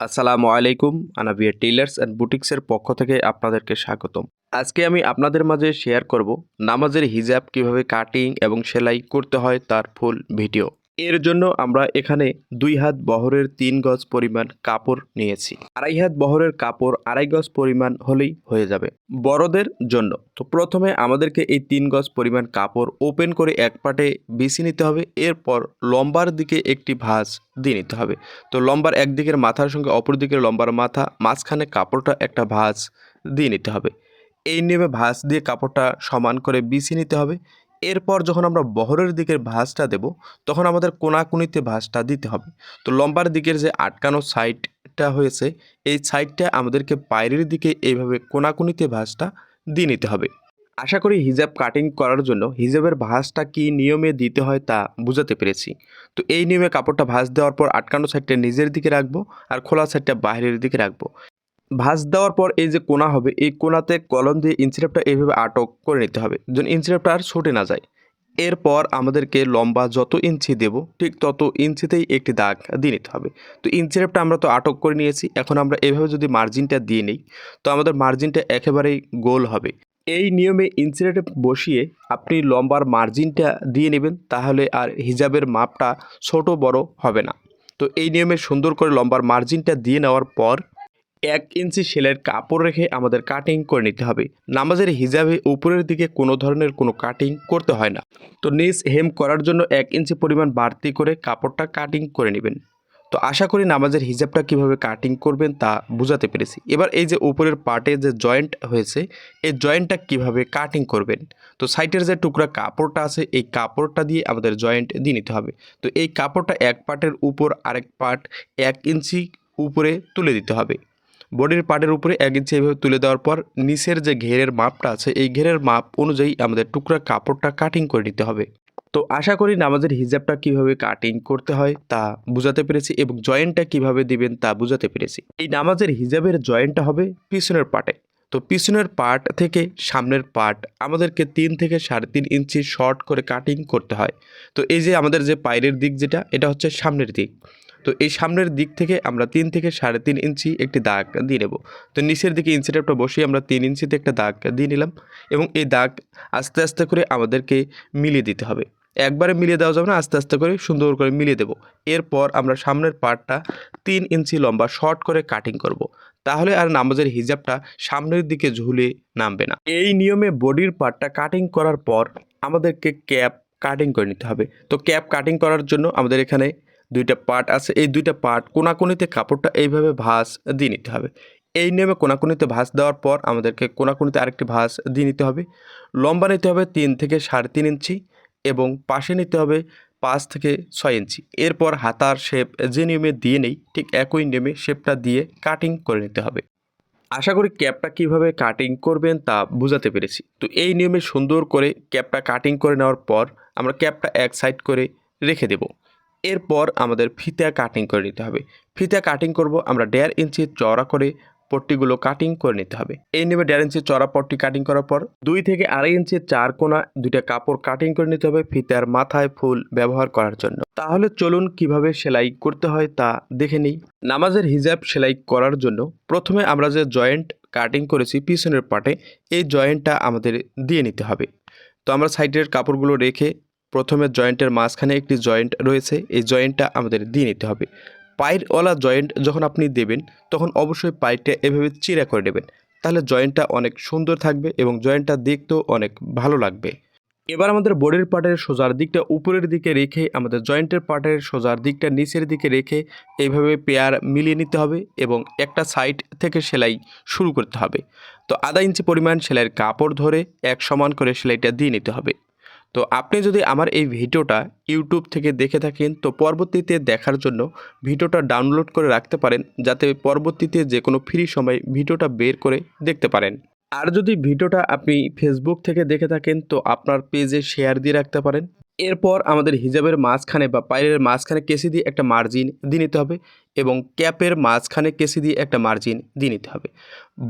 আসসালামু আলাইকুম, Anabia tailors and বুটিক্সের পক্ষ থেকে আপনাদেরকে স্বাগতম। আজকে আমি আপনাদের মাঝে শেয়ার করব নামাজের হিজাব কীভাবে কাটিং এবং সেলাই করতে হয় তার ফুল ভিডিও। এর জন্য আমরা এখানে দুই হাত বহরের তিন গজ পরিমাণ কাপড় নিয়েছি। আড়াই হাত বহরের কাপড় আড়াই গজ পরিমাণ হলেই হয়ে যাবে বড়দের জন্য। তো প্রথমে আমাদেরকে এই তিন গজ পরিমাণ কাপড় ওপেন করে এক পাটে বিছি নিতে হবে। এরপর লম্বার দিকে একটি ভাঁজ দিয়ে নিতে হবে। তো লম্বার একদিকের মাথার সঙ্গে অপর দিকের লম্বার মাথা, মাঝখানে কাপড়টা একটা ভাঁজ দিয়ে নিতে হবে। এই নিয়মে ভাঁজ দিয়ে কাপড়টা সমান করে বিছিয়ে নিতে হবে। এরপর যখন আমরা বহরের দিকের ভাঁজটা দেব, তখন আমাদের কোনাকুনিতে ভাঁজটা দিতে হবে। তো লম্বার দিকের যে আটকানো সাইডটা হয়েছে, এই সাইডটা আমাদেরকে বাইরের দিকে এইভাবে কোনাকুনিতে ভাঁজটা দিয়ে নিতে হবে। আশা করি হিজাব কাটিং করার জন্য হিজাবের ভাঁজটা কী নিয়মে দিতে হয় তা বুঝাতে পেরেছি। তো এই নিয়মে কাপড়টা ভাঁজ দেওয়ার পর আটকানো সাইডটা নিজের দিকে রাখব আর খোলা সাইডটা বাইরের দিকে রাখব। ভাঁজ দেওয়ার পর এই যে কোনা হবে, এই কোনাতে কলম দিয়ে ইঞ্চিরেপটা এইভাবে আটক করে নিতে হবে, যেন ইঞ্চিরেপটা আর ছুটে না যায়। এরপর আমাদেরকে লম্বা যত ইঞ্চি দেব, ঠিক তত ইঞ্চিতেই একটি দাগ দিয়ে নিতে হবে। তো ইঞ্চিরেপটা আমরা তো আটক করে নিয়েছি, এখন আমরা এভাবে যদি মার্জিনটা দিয়ে নিই, তো আমাদের মার্জিনটা একেবারেই গোল হবে। এই নিয়মে ইনসিলেটে বসিয়ে আপনি লম্বার মার্জিনটা দিয়ে নেবেন, তাহলে আর হিজাবের মাপটা ছোট বড় হবে না। তো এই নিয়মে সুন্দর করে লম্বার মার্জিনটা দিয়ে নেওয়ার পর এক ইঞ্চি সেলাইয়ের কাপড় রেখে আমাদের কাটিং করে নিতে হবে। নামাজের হিজাবে উপরের দিকে কোনো ধরনের কোনো কাটিং করতে হয় না। তো নিজ হেম করার জন্য এক ইঞ্চি পরিমাণ বাড়তি করে কাপড়টা কাটিং করে নেবেন। তো আশা করি নামাজের হিজাবটা কীভাবে কাটিং করবেন তা বুঝাতে পেরেছি। এবার এই যে উপরের পার্টে যে জয়েন্ট হয়েছে, এই জয়েন্টটা কীভাবে কাটিং করবেন? তো সাইটের যে টুকরা কাপড়টা আছে, এই কাপড়টা দিয়ে আমাদের জয়েন্ট দিয়ে নিতে হবে। তো এই কাপড়টা এক পার্টের উপর আরেক পার্ট এক ইঞ্চি উপরে তুলে দিতে হবে। বডির পার্টের উপরে এক ইঞ্চি এভাবে তুলে দেওয়ার পর নিচের যে ঘেরের মাপটা আছে, এই ঘেরের মাপ অনুযায়ী আমাদের টুকরা কাপড়টা কাটিং করে নিতে হবে। তো আশা করি নামাজের হিজাবটা কীভাবে কাটিং করতে হয় তা বুঝাতে পেরেছি এবং জয়েন্টটা কীভাবে দিবেন তা বুঝাতে পেরেছি। এই নামাজের হিজাবের জয়েন্টটা হবে পিছনের পার্টে তো পিছনের পার্ট থেকে সামনের পার্ট আমাদেরকে তিন থেকে সাড়ে তিন ইঞ্চি শর্ট করে কাটিং করতে হয়। তো এই যে আমাদের যে পায়ের দিক যেটা, এটা হচ্ছে সামনের দিক। তো এই সামনের দিক থেকে আমরা তিন থেকে সাড়ে তিন ইঞ্চি একটি দাগ দিয়ে নেব। তো নিচের দিকে ইঞ্চিটেপটা বসিয়ে আমরা তিন ইঞ্চিতে একটা দাগ দিয়ে নিলাম এবং এই দাগ আস্তে আস্তে করে আমাদেরকে মিলিয়ে দিতে হবে। একবারে মিলিয়ে দেওয়া যাবে না, আস্তে আস্তে করে সুন্দর করে মিলিয়ে দেবো। এরপর আমরা সামনের পার্টটা তিন ইঞ্চি লম্বা শর্ট করে কাটিং করব। তাহলে আর নামাজের হিজাবটা সামনের দিকে ঝুলে নামবে না। এই নিয়মে বডির পার্টটা কাটিং করার পর আমাদেরকে ক্যাপ কাটিং করে নিতে হবে। তো ক্যাপ কাটিং করার জন্য আমাদের এখানে দুইটা পার্ট আছে, এই দুইটা পার্ট কোনাকুনিতে কাপড়টা এইভাবে ভাঁজ দিয়ে নিতে হবে। এই নিয়মে কোনাকুনিতে ভাঁজ দেওয়ার পর আমাদেরকে কোনাকুনিতে আরেকটি ভাঁজ দিয়ে নিতে হবে। লম্বা নিতে হবে তিন থেকে সাড়ে তিন ইঞ্চি এবং পাশে নিতে হবে পাঁচ থেকে ছয় ইঞ্চি। এরপর হাতার শেপ যে নিয়মে দিয়ে নেই, ঠিক একই নিয়মে শেপটা দিয়ে কাটিং করে নিতে হবে। আশা করি ক্যাপটা কীভাবে কাটিং করবেন তা বুঝাতে পেরেছি। তো এই নিয়মে সুন্দর করে ক্যাপটা কাটিং করে নেওয়ার পর আমরা ক্যাপটা এক সাইড করে রেখে দেব। এরপর আমাদের ফিতা কাটিং করে নিতে হবে। ফিতা কাটিং করব, আমরা দেড় ইঞ্চি চওড়া করে পট্টিগুলো কাটিং করে নিতে হবে। এই নেবে দেড় ইঞ্চি চড়া পট্টি কাটিং করার পর দুই থেকে আড়াই ইঞ্চি চার কোনা দুইটা কাপড় কাটিং করে নিতে হবে ফিতার মাথায় ফুল ব্যবহার করার জন্য। তাহলে চলুন কীভাবে সেলাই করতে হয় তা দেখে নিই। নামাজের হিজাব সেলাই করার জন্য প্রথমে আমরা যে জয়েন্ট কাটিং করেছি পিছনের পাটে, এই জয়েন্টটা আমাদের দিয়ে নিতে হবে। তো আমরা সাইডের কাপড়গুলো রেখে প্রথমে জয়েন্টের মাঝখানে একটি জয়েন্ট রয়েছে, এই জয়েন্টটা আমাদের দিয়ে নিতে হবে। পায়েরওয়ালা জয়েন্ট যখন আপনি দেবেন, তখন অবশ্যই পাইপটা এভাবে চিরা করে নেবেন। তাহলে জয়েন্টটা অনেক সুন্দর থাকবে এবং জয়েন্টটা দেখতেও অনেক ভালো লাগবে। এবার আমাদের বডির পার্টের সোজার দিকটা উপরের দিকে রেখে, আমাদের জয়েন্টের পার্টের সোজার দিকটা নিচের দিকে রেখে এইভাবে পেয়ার মিলিয়ে নিতে হবে এবং একটা সাইড থেকে সেলাই শুরু করতে হবে। তো আধা ইঞ্চি পরিমাণ সেলাইয়ের কাপড় ধরে এক সমান করে সেলাইটা দিয়ে নিতে হবে। তো আপনি যদি আমার এই ভিডিওটা ইউটিউব থেকে দেখে থাকেন, তো পরবর্তীতে দেখার জন্য ভিডিওটা ডাউনলোড করে রাখতে পারেন, যাতে পরবর্তীতে যে কোনো ফ্রি সময় ভিডিওটা বের করে দেখতে পারেন। আর যদি ভিডিওটা আপনি ফেসবুক থেকে দেখে থাকেন, তো আপনার পেজে শেয়ার দিয়ে রাখতে পারেন। এরপর আমাদের হিজাবের মাঝখানে বা পায়ের মাঝখানে কেসি দিয়ে একটা মার্জিন দিয়ে নিতে হবে এবং ক্যাপের মাঝখানে কেসি দিয়ে একটা মার্জিন দিয়ে নিতে হবে।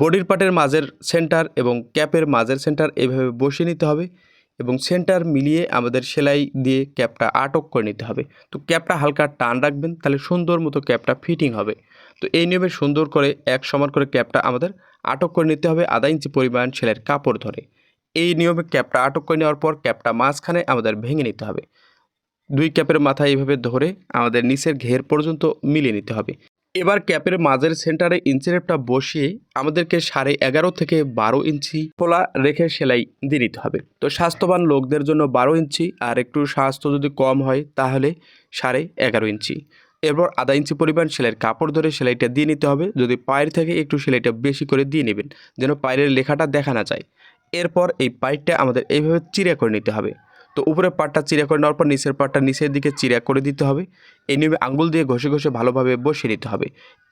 বডির পার্টের মাঝের সেন্টার এবং ক্যাপের মাঝের সেন্টার এভাবে বসিয়ে নিতে হবে। এবং সেন্টার মিলিয়ে আমাদের সেলাই দিয়ে ক্যাপটা আটক করে নিতে হবে। তো ক্যাপটা হালকা টান রাখবেন, তাহলে সুন্দর মতো ক্যাপটা ফিটিং হবে। তো এই নিয়মে সুন্দর করে এক সমান করে ক্যাপটা আমাদের আটক করে নিতে হবে আধা ইঞ্চি পরিমাণ সেলাইয়ের কাপড় ধরে। এই নিয়মে ক্যাপটা আটক করে নেওয়ার পর ক্যাপটা মাঝখানে আমাদের ভেঙে নিতে হবে। দুই ক্যাপের মাথা এইভাবে ধরে আমাদের নিচের ঘের পর্যন্ত মিলিয়ে নিতে হবে। এবার ক্যাপের মাঝের সেন্টারে ইঞ্চি ইঞ্চিরেপটা বসিয়ে আমাদেরকে সাড়ে এগারো থেকে বারো ইঞ্চি খোলা রেখে সেলাই দিয়ে নিতে হবে। তো স্বাস্থ্যবান লোকদের জন্য বারো ইঞ্চি আর একটু স্বাস্থ্য যদি কম হয় তাহলে সাড়ে এগারো ইঞ্চি। এরপর আধা ইঞ্চি পরিমাণ সেলাইয়ের কাপড় ধরে সেলাইটা দিয়ে নিতে হবে। যদি পায়ের থেকে একটু সেলাইটা বেশি করে দিয়ে নেবেন, যেন পায়ের লেখাটা দেখা না যায়। এরপর এই পাইপটা আমাদের এইভাবে চিরা করে নিতে হবে। তো উপরের পাটটা চিরা করে নেওয়ার পর নিচের পাটটা নিচের দিকে চিরা করে দিতে হবে। এই নিয়মে আঙুল দিয়ে ঘষে ঘষে ভালোভাবে বসিয়ে নিতে হবে।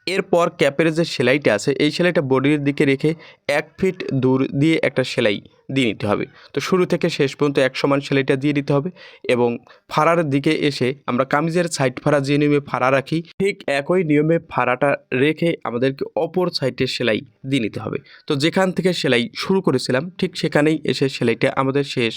এরপর ক্যাপের যে সেলাইটা আছে, এই সেলাইটা বডির দিকে রেখে এক ফিট দূর দিয়ে একটা সেলাই দিয়ে নিতে হবে। তো শুরু থেকে শেষ পর্যন্ত এক সমান সেলাইটা দিয়ে দিতে হবে এবং ফাড়ার দিকে এসে আমরা কামিজের সাইড ফাড়া যে নিয়মে ফাড়া রাখি, ঠিক একই নিয়মে ফাড়াটা রেখে আমাদেরকে অপর সাইডে সেলাই দিয়ে নিতে হবে। তো যেখান থেকে সেলাই শুরু করেছিলাম, ঠিক সেখানেই এসে সেলাইটা আমাদের শেষ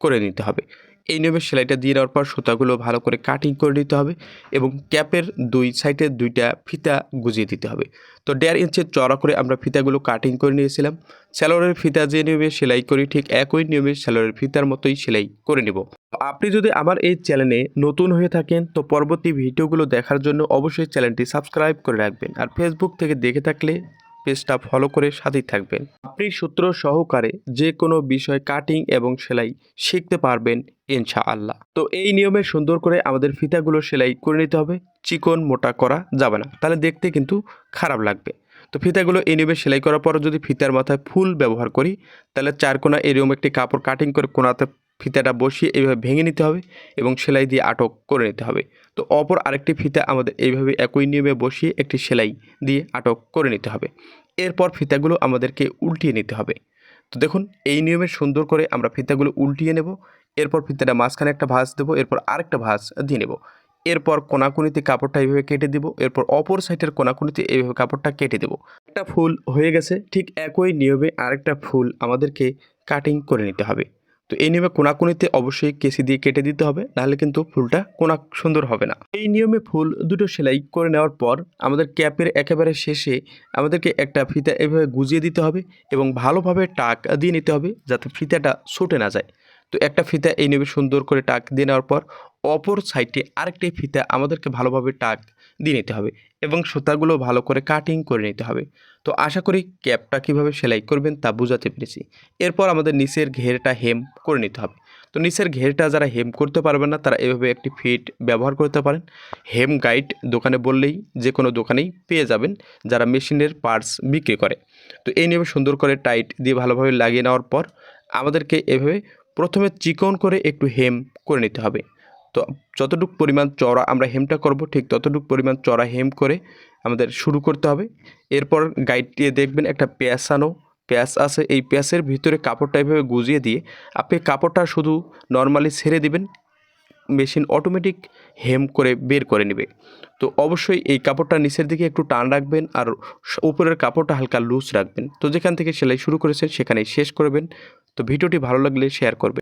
করে নিতে হবে। এই নিয়মে সেলাইটা দিয়ে দেওয়ার পর সুতাগুলো ভালো করে কাটিং করে নিতে হবে এবং ক্যাপের দুই সাইডে দুইটা ফিতা গুজিয়ে দিতে হবে। তো দেড় ইঞ্চের চড়া করে আমরা ফিতাগুলো কাটিং করে নিয়েছিলাম। স্যালোয়ারের ফিতা যে নিয়মে সেলাই করি ঠিক একই নিয়মে স্যালোয়ারের ফিতার মতোই সেলাই করে নিব। আপনি যদি আমার এই চ্যানেলে নতুন হয়ে থাকেন তো পরবর্তী ভিডিওগুলো দেখার জন্য অবশ্যই চ্যানেলটি সাবস্ক্রাইব করে রাখবেন। আর ফেসবুক থেকে দেখে থাকলে পেজটা ফলো করে সাথেই থাকবেন। আপনি সূত্র সহকারে যে কোনো বিষয় কাটিং এবং সেলাই শিখতে পারবেন ইনশাআল্লাহ। তো এই নিয়মে সুন্দর করে আমাদের ফিতাগুলো সেলাই করে নিতে হবে, চিকন মোটা করা যাবে না। তাহলে দেখতে কিন্তু খারাপ লাগবে। তো ফিতাগুলো এই নিয়মে সেলাই করার পর যদি ফিতার মাথায় ফুল ব্যবহার করি, তাহলে চার কোনা এরকম একটি কাপড় কাটিং করে কোনাতে ফিতাটা বসিয়ে এইভাবে ভেঙে নিতে হবে এবং সেলাই দিয়ে আটক করে নিতে হবে। তো অপর আরেকটি ফিতা আমাদের এইভাবে একই নিয়মে বসিয়ে একটি সেলাই দিয়ে আটক করে নিতে হবে। এরপর ফিতাগুলো আমাদেরকে উল্টিয়ে নিতে হবে। তো দেখুন, এই নিয়মে সুন্দর করে আমরা ফিতাগুলো উল্টিয়ে নেব, এরপর ফিতাটা মাঝখানে একটা ভাঁজ দেবো, এরপর আরেকটা ভাঁজ দিয়ে নেব। এরপর কোনাকুনিতে কাপড়টা এইভাবে কেটে দেবো, এরপর অপর সাইডের কোনাকুনিতে এইভাবে কাপড়টা কেটে দেবো। একটা ফুল হয়ে গেছে, ঠিক একই নিয়মে আরেকটা ফুল আমাদেরকে কাটিং করে নিতে হবে। তো এই নিয়মে কোনাকুনিতে অবশ্যই কেসি দিয়ে কেটে দিতে হবে, নাহলে কিন্তু ফুলটা কোনা সুন্দর হবে না। এই নিয়মে ফুল দুটো সেলাই করে নেওয়ার পর আমাদের ক্যাপের একেবারে শেষে আমাদেরকে একটা ফিতা এভাবে গুজিয়ে দিতে হবে এবং ভালোভাবে টাক দিয়ে নিতে হবে যাতে ফিতাটা ছুটে না যায়। তো একটা ফিতা এই নিয়মে সুন্দর করে টাক দিয়ে নেওয়ার পর অপর সাইডে আরেকটি ফিতা আমাদেরকে ভালোভাবে টাক দিয়ে নিতে হবে। এবং সুতাগুলো ভালো করে কাটিং করে নিতে হবে। তো আশা করি ক্যাপটা কীভাবে সেলাই করবেন তা বোঝাতে পেরেছি। এরপর আমাদের নিচের ঘেরটা হেম করে নিতে হবে। তো নিচের ঘেরটা যারা হেম করতে পারবেন না, তারা এভাবে একটি ফিট ব্যবহার করতে পারেন। হেম গাইড দোকানে বললেই যে কোনো দোকানেই পেয়ে যাবেন, যারা মেশিনের পার্টস বিক্রি করে। তো এই নিয়মে সুন্দর করে টাইট দিয়ে ভালোভাবে লাগিয়ে নেওয়ার পর, আমাদেরকে এভাবে প্রথমে চিকন করে একটু হেম করে নিতে হবে। তো যতটুকু পরিমাণ চড়া আমরা হেমটা করব, ঠিক ততটুকু পরিমাণ চড়া হেম করে আমাদের শুরু করতে হবে। এরপর গাইড দিয়ে দেখবেন একটা পেঁয়াসানো প্যাঁচ আছে, এই প্যাঁচের ভিতরে কাপড়টা এভাবে গুজিয়ে দিয়ে আপনি কাপড়টা শুধু নর্মালি ছেড়ে দিবেন মেশিন অটোমেটিক হেম করে বের করে নেবে। তো অবশ্যই এই কাপড়টা নিচের দিকে একটু টান রাখবেন আর উপরের কাপড়টা হালকা লুজ রাখবেন। তো যেখান থেকে সেলাই শুরু করেছেন সেখানেই শেষ করবেন। তো ভিডিওটি ভালো লাগলে শেয়ার করবেন।